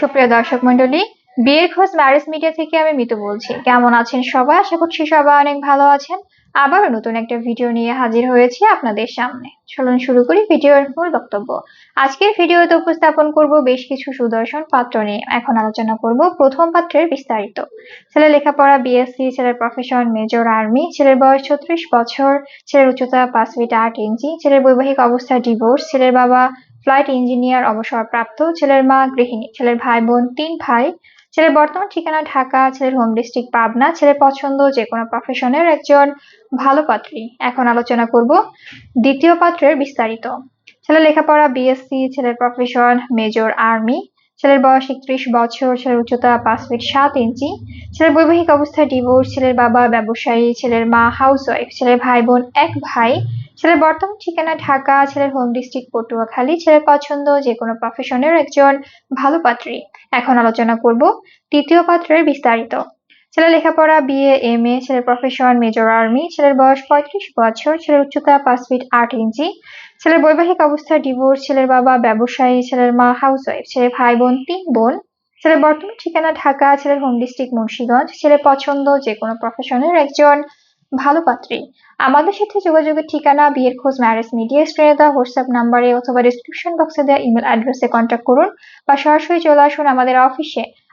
সুপ্রিয় দর্শক মন্ডলী বিয়ের খোঁজ ম্যারেজ মিডিয়া থেকে আমি মিতু বলছি। কেমন আছেন সবাই? আশা করছি সবাই অনেক ভালো আছেন। আবারও নতুন একটা ভিডিও নিয়ে হাজির হয়েছি আপনাদের সামনে। চলুন শুরু করি ভিডিওর মূল বক্তব্য। আজকের ভিডিওতে উপস্থাপন করব বেশ কিছু সুদর্শন পাত্র নিয়ে। এখন আলোচনা করব প্রথম পাত্রের বিস্তারিত। ছেলের লেখাপড়া বিএসসি ছেলের প্রফেশন মেজর আর্মি ছেলের বয়স ছত্রিশ বছর, ছেলের উচ্চতা পাঁচ ফিট আট ইঞ্চি ছেলের বৈবাহিক অবস্থা ডিভোর্স ছেলের বাবা ফ্লাইট ইঞ্জিনিয়ার অবসরপ্রাপ্ত ছেলের মা, গৃহিণী, ছেলের ভাই বোন, তিন ভাই। ছেলের বর্তমান ঠিকানা ঢাকা, ছেলের হোম ডিস্ট্রিক্ট পাবনা, ছেলের পছন্দ যে কোনো প্রফেশনের একজন ভালো পাত্রী। এখন আলোচনা করব দ্বিতীয় পাত্রের বিস্তারিত। ছেলের লেখাপড়া বিএসসি ছেলের প্রফেশন মেজর আর্মি ছেলের বয়স একত্রিশ বছর, ছেলের উচ্চতা পাঁচ ফিট সাত ইঞ্চি, ছেলের বৈবাহিক অবস্থা ডিভোর্স ছেলের বাবা ব্যবসায়ী, ছেলের মা হাউস ওয়াইফ ছেলের ভাই বোন এক ভাই, ছেলের বর্তমান ঠিকানা ঢাকা, ছেলের হোম ডিস্ট্রিক্ট পটুয়াখালী, ছেলের পছন্দ যে কোনো প্রফেশনের একজন ভালো পাত্রী। এখন আলোচনা করব তৃতীয় পাত্রের বিস্তারিত। ছেলের লেখাপড়া বিএ এম এ ছেলের প্রফেশন মেজর আর্মি ছেলের বয়স পঁয়ত্রিশ বছর, ছেলের উচ্চতা পাঁচ ফিট আট ইঞ্চি, ছেলের বৈবাহিক অবস্থা ডিভোর্স ছেলের বাবা ব্যবসায়ী, ছেলের মা হাউসওয়াইফ ছেলের ভাই বোন, তিন বোন, ছেলের বর্তমান ঠিকানা ঢাকা, ছেলের হোম ডিস্ট্রিক্ট মুন্সিগঞ্জ ছেলের পছন্দ যে কোনো প্রফেশনের একজন ভালো পাত্রী। আমাদের সাথে যোগাযোগের ঠিকানা, বিয়ের খোঁজ ম্যারেজ মিডিয়া স্ক্রিনে দেওয়া হোয়াটসঅ্যাপ নাম্বারে অথবা ডিসক্রিপশন বক্সে দেওয়া ইমেল অ্যাড্রেসে কন্ট্যাক্ট করুন বা সরাসরি চলে আসুন আমাদের অফিসে